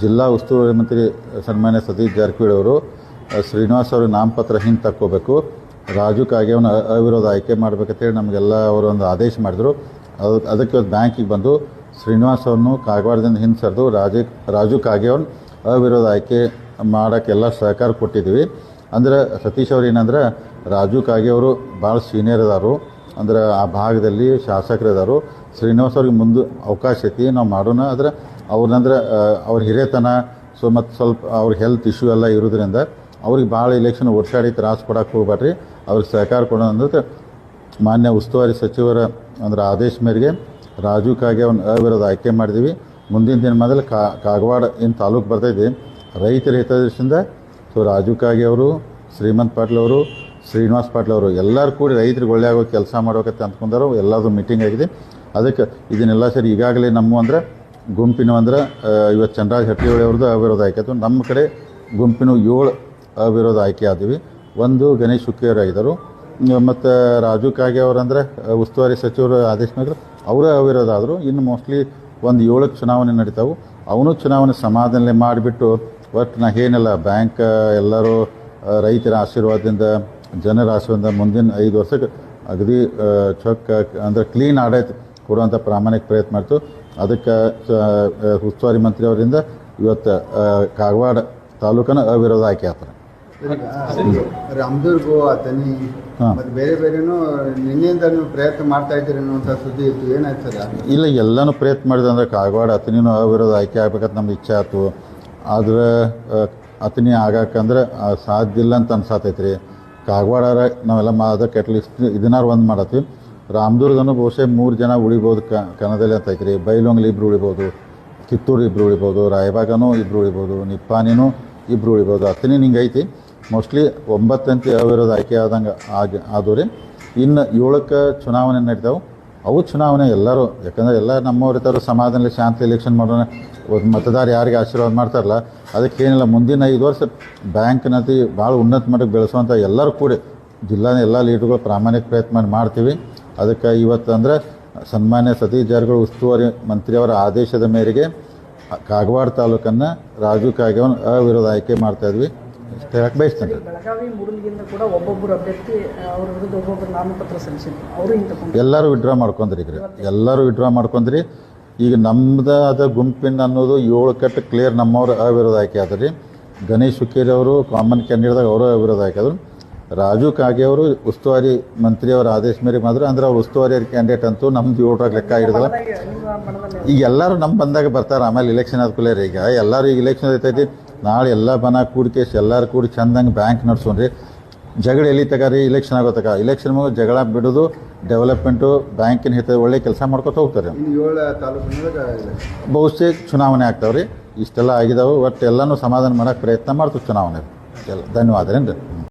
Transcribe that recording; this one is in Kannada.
ಜಿಲ್ಲಾ ಉಸ್ತುವಾರಿ ಮಂತ್ರಿ ಸನ್ಮಾನ್ಯ ಸತೀಶ್ ಜಾರಕಿಹೊಳಿ ಅವರು ಶ್ರೀನಿವಾಸ್ ಅವರು ನಾಮಪತ್ರ ಹಿಂದೆ ತಕ್ಕೋಬೇಕು. ರಾಜು ಕಾಗೆ ಅ- ಅವಿರೋಧ ಆಯ್ಕೆ ಮಾಡಬೇಕಂತೇಳಿ ನಮಗೆಲ್ಲ ಅವರು ಒಂದು ಆದೇಶ ಮಾಡಿದರು. ಅದು, ಅದಕ್ಕೆ ಬ್ಯಾಂಕಿಗೆ ಬಂದು ಶ್ರೀನಿವಾಸ್ ಅವ್ರನ್ನು ಕಾಗವಾಡದಿಂದ ಹಿಂದೆ ಸರಿದು ರಾಜು ರಾಜು ಕಾಗೆಯವನ್ನ ಅವಿರೋಧ ಆಯ್ಕೆ ಮಾಡೋಕ್ಕೆಲ್ಲ ಸಹಕಾರ ಕೊಟ್ಟಿದ್ದೀವಿ. ಅಂದ್ರೆ ಸತೀಶ್ ಅವ್ರು ಏನಂದ್ರೆ, ರಾಜು ಕಾಗೆ ಅವರು ಭಾಳ ಸೀನಿಯರ್ ಅದಾರು ಅಂದ್ರೆ ಆ ಭಾಗದಲ್ಲಿ ಶಾಸಕರು ಅದಾರು ಶ್ರೀನಿವಾಸ್ ಅವ್ರಿಗೆ ಮುಂದೆ ಅವಕಾಶ ಐತಿ, ನಾವು ಮಾಡೋಣ. ಆದರೆ ಅವ್ರನ್ನಂದ್ರೆ ಅವ್ರ ಹಿರಿಯತನ, ಸೊ ಮತ್ತು ಸ್ವಲ್ಪ ಅವ್ರ ಹೆಲ್ತ್ ಇಶ್ಯೂ ಎಲ್ಲ ಇರೋದ್ರಿಂದ ಅವ್ರಿಗೆ ಭಾಳ ಇಲೆಕ್ಷನ್ ಓಡ್ಸಾಡಿ ತ್ರಾಸ ಕೊಡೋಕೆ ಹೋಗ್ಬೇಡ್ರಿ ಅವ್ರಿಗೆ ಸಹಕಾರ ಕೊಡೋಣ ಅಂದ್ರೆ ಮಾನ್ಯ ಉಸ್ತುವಾರಿ ಸಚಿವರ ಅಂದ್ರೆ ಆದೇಶ ಮೇರೆಗೆ ರಾಜು ಕಾಗೆ ಅವ್ನ ಅವಿರೋಧ ಆಯ್ಕೆ ಮಾಡಿದ್ದೀವಿ ಮುಂದಿನ ದಿನ ಮೊದಲು ಕಾ, ಕಾಗವಾಡ ಏನು ತಾಲೂಕು ಬರ್ತೈತಿ, ರೈತರ ಹಿತದೃಷ್ಟಿಯಿಂದ ಸೊ ರಾಜು ಕಾಗೆ ಅವರು, ಶ್ರೀಮಂತ್ ಪಾಟೀಲ್ ಅವರು, ಶ್ರೀನಿವಾಸ್ ಪಾಟೀಲ್ ಅವರು ಎಲ್ಲರೂ ಕೂಡಿ ರೈತರಿಗೆ ಒಳ್ಳೆ ಆಗೋ ಕೆಲಸ ಮಾಡೋಕತ್ತೆ ಅಂದ್ಕೊಂಡಾರು ಎಲ್ಲದೂ ಮೀಟಿಂಗ್ ಆಗಿದೆ. ಅದಕ್ಕೆ ಇದನ್ನೆಲ್ಲ ಸರಿ ಈಗಾಗಲೇ ನಮ್ಮ ಅಂದರೆ ಗುಂಪಿನ ಅಂದ್ರೆ ಇವತ್ತು ಚಂದ್ರರಾಜ್ ಹಟ್ಟಿಹೊಳಿ ಅವ್ರದ್ದು ಅವಿರೋಧ ಆಯ್ಕೆ. ಆಯಿತು ನಮ್ಮ ಕಡೆ ಗುಂಪಿನ ಏಳು ಅವಿರೋಧ ಆಯ್ಕೆ ಆದ್ವಿ. ಒಂದು ಗಣೇಶ್ ಹುಕ್ಕೇರ್ ಆಗಿದ್ದರು ಮತ್ತು ರಾಜು ಕಾಗೆ ಅವರಂದ್ರೆ ಉಸ್ತುವಾರಿ ಸಚಿವರು ಆದೇಶ ನಗರ ಅವರೇ ಅವಿರೋಧ ಆದರು. ಇನ್ನು ಮೋಸ್ಟ್ಲಿ ಒಂದು ಏಳಕ್ಕೆ ಚುನಾವಣೆ ನಡೀತಾವು. ಅವನು ಚುನಾವಣೆ ಸಮಾಧಾನ ಮಾಡಿಬಿಟ್ಟು, ಒಟ್ಟು ನಾ ಏನಿಲ್ಲ, ಬ್ಯಾಂಕ್ ಎಲ್ಲರೂ ರೈತರ ಆಶೀರ್ವಾದದಿಂದ, ಜನರ ಆಶೀರ್ವಾದದಿಂದ ಮುಂದಿನ ಐದು ವರ್ಷಕ್ಕೆ ಅಗದಿ ಚೊಕ್ಕ, ಅಂದರೆ ಕ್ಲೀನ್ ಆಡಳಿತ ಕೊಡುವಂಥ ಪ್ರಾಮಾಣಿಕ ಪ್ರಯತ್ನ ಮಾಡ್ತು. ಅದಕ್ಕೆ ಉಸ್ತುವಾರಿ ಮಂತ್ರಿ ಅವರಿಂದ ಇವತ್ತು ಕಾಗವಾಡ ತಾಲೂಕನ ಅವಿರೋಧ ಆಯ್ಕೆ ಆಗ್ತಾರೆ ರಾಮದುರ್ಗು ಅತನಿ. ಮತ್ತೆ ಬೇರೆ ಬೇರೆನೂ ನಿನ್ನೆಯಿಂದ ನೀವು ಪ್ರಯತ್ನ ಮಾಡ್ತಾ ಇದ್ದೀರಿ ಅನ್ನುವಂಥ ಸುದ್ದಿ ಇತ್ತು. ಏನಾಯ್ತು ಸರ್ ಇಲ್ಲ ಎಲ್ಲನೂ ಪ್ರಯತ್ನ ಮಾಡಿದೆ ಅಂದರೆ ಕಾಗವಾಡ ಅತನಿನೂ ಅವಿರೋಧ ಆಯ್ಕೆ ಆಗ್ಬೇಕಂತ ನಮ್ಗೆ ಇಚ್ಛೆ ಆಯ್ತು. ಆದ್ರೆ ಅತನಿ ಆಗಾಕಂದ್ರೆ ಸಾಧ್ಯ ಇಲ್ಲ ಅಂತ ಅನ್ಸಾತೈತ್ರಿ. ಕಾಗವಾಡ ನಾವೆಲ್ಲ ಮಾ ಅದಕ್ಕೆ ಅಟ್ಲೀಸ್ಟ್ ಇದನ್ನಾರು ಒಂದು ಮಾಡತ್ತೀವಿ. ರಾಮದುರ್ಗನು ಬಹುಶಃ ಮೂರು ಜನ ಉಳಿಬೋದು ಕನ್ನಡದಲ್ಲಿ ಅಂತ ಐತ್ರಿ. ಬೈಲೊಂಗ್ಲಿ ಇಬ್ರು ಉಳಿಬೋದು, ಕಿತ್ತೂರು ಇಬ್ರು ಉಳಿಬೋದು, ರಾಯಬಾಗನೂ ಇಬ್ರು ಉಳಿಬೋದು ನಿಪ್ಪಾನಿನೂ ಇಬ್ಬರು ಉಳಿಬೋದು ಅತನಿ ಹಿಂಗೆ ಐತಿ. ಮೋಸ್ಟ್ಲಿ ಒಂಬತ್ತಂತೆ ಅವಿರೋದು ಆಯ್ಕೆ ಆದಂಗೆ ಆಗಿ ಆದವು ರೀ ಇನ್ನು ಏಳಕ್ಕೆ ಚುನಾವಣೆ ನಡೀತಾವೆ ಅವು ಚುನಾವಣೆ ಎಲ್ಲರೂ, ಯಾಕಂದ್ರೆ ಎಲ್ಲ ನಮ್ಮವ್ರ ಇರ್ತಾರೆ ಸಮಾಧಾನದಲ್ಲಿ ಶಾಂತಿ ಎಲೆಕ್ಷನ್ ಮಾಡೋಣ, ಒಂದು ಮತದಾರ ಯಾರಿಗೆ ಆಶೀರ್ವಾದ ಮಾಡ್ತಾರಲ್ಲ, ಅದಕ್ಕೆ ಏನಿಲ್ಲ, ಮುಂದಿನ ಐದು ವರ್ಷ ಬ್ಯಾಂಕ್ನತಿ ಭಾಳ ಉನ್ನತ ಮಟ್ಟಕ್ಕೆ ಬೆಳೆಸುವಂಥ ಎಲ್ಲರೂ ಕೂಡಿ ಜಿಲ್ಲಾನ ಎಲ್ಲ ಲೀಡರ್ಗಳು ಪ್ರಾಮಾಣಿಕ ಪ್ರಯತ್ನ ಮಾಡಿ ಮಾಡ್ತೀವಿ. ಅದಕ್ಕೆ ಇವತ್ತು ಅಂದರೆ ಸನ್ಮಾನ್ಯ ಸತೀಶ್ ಜಾರಕಿಹೊಳಿ ಉಸ್ತುವಾರಿ ಮಂತ್ರಿಯವರ ಆದೇಶದ ಮೇರೆಗೆ ಕಾಗವಾಡ ತಾಲೂಕನ್ನು ರಾಜು ಕಾಗೇವನ್ ಅವಿರೋಧ ಆಯ್ಕೆ ಮಾಡ್ತಾ ಇದ್ವಿ. ಇಷ್ಟು ಹೇಳಕ್ಕೆ ಬಯಸ್ತೇನೆ. ಬೆಳಗಾವಿ ಮೂಡಲ್ಗಿಂದ ಕೂಡ ಒಬ್ಬೊಬ್ಬರು ಅಭ್ಯರ್ಥಿ ಅವ್ರ ವಿರುದ್ಧ ಒಬ್ಬೊಬ್ಬರು ನಾಮಪತ್ರ ಸಲ್ಲಿಸಿದ್ರು. ಅವರು ಎಲ್ಲರೂ ವಿಡ್ರಾ ಮಾಡ್ಕೊಂಡ್ರಿ ಈಗ ಎಲ್ಲರೂ ವಿಡ್ರಾ ಮಾಡ್ಕೊಂಡ್ರಿ. ಈಗ ನಮ್ಮದಾದ ಗುಂಪಿನ ಅನ್ನೋದು ಏಳು ಕಟ್ಟು ಕ್ಲಿಯರ್ ನಮ್ಮವ್ರ ಅವಿರೋಧ ಆಯ್ಕೆ ಆದ್ರಿ ಗಣೇಶ್ ಹುಕ್ಕೇರಿ ಅವರು ಕಾಮನ್ ಕ್ಯಾಂಡಿಡೇಟ್ದಾಗ ಅವರು ಅವಿರೋಧ ಆಯ್ಕೆ ಆದ್ರು. ರಾಜು ಕಾಗೆ ಅವರು ಉಸ್ತುವಾರಿ ಮಂತ್ರಿಯವರ ಆದೇಶ ಮೇರೆಗೆ ಮಾತ್ರ ಅಂದ್ರೆ ಅವ್ರು ಉಸ್ತುವಾರಿ ಕ್ಯಾಂಡಿಡೇಟ್ ಅಂತೂ ನಮ್ದು ಏಳ್ರಾಗ ಲೆಕ್ಕ ಹಿಡಿದಲ್ಲ ಈಗ ಎಲ್ಲರೂ ನಮ್ಮ ಬಂದಾಗ ಬರ್ತಾರೆ ಆಮೇಲೆ ಇಲೆಕ್ಷನ್ ಆದ ರೀ ಈಗ. ಎಲ್ಲರೂ ಈಗ ಇಲೆಕ್ಷನ್ ಐತೈತಿ ನಾಳೆ ಎಲ್ಲ ಬನ ಕೂಡಿಕೇಶ್ ಎಲ್ಲರೂ ಕೂಡಿ ಚಂದಂಗೆ ಬ್ಯಾಂಕ್ ನಡ್ಸೋಣ್ರಿ ಜಗಳ ಎಲ್ಲಿ ತಗಾರಿ ಇಲೆಕ್ಷನ್ ಆಗೋತಕ ಇಲೆಕ್ಷನ್ ಮುಗ ಜಗಳ ಬಿಡೋದು ಡೆವಲಪ್ಮೆಂಟು ಬ್ಯಾಂಕಿನ ಹಿತ ಒಳ್ಳೆ ಕೆಲಸ ಮಾಡ್ಕೊತ ಹೋಗ್ತಾರೆ. ಬಹುಶಃ ಚುನಾವಣೆ ಆಗ್ತಾವ್ರಿ. ಇಷ್ಟೆಲ್ಲ ಆಗಿದಾವೆ ಒಟ್ಟು ಎಲ್ಲನೂ ಸಮಾಧಾನ ಮಾಡೋಕ್ಕೆ ಪ್ರಯತ್ನ ಮಾಡ್ತೀವಿ ಚುನಾವಣೆ ಎಲ್ಲ ಧನ್ಯವಾದ ರೀ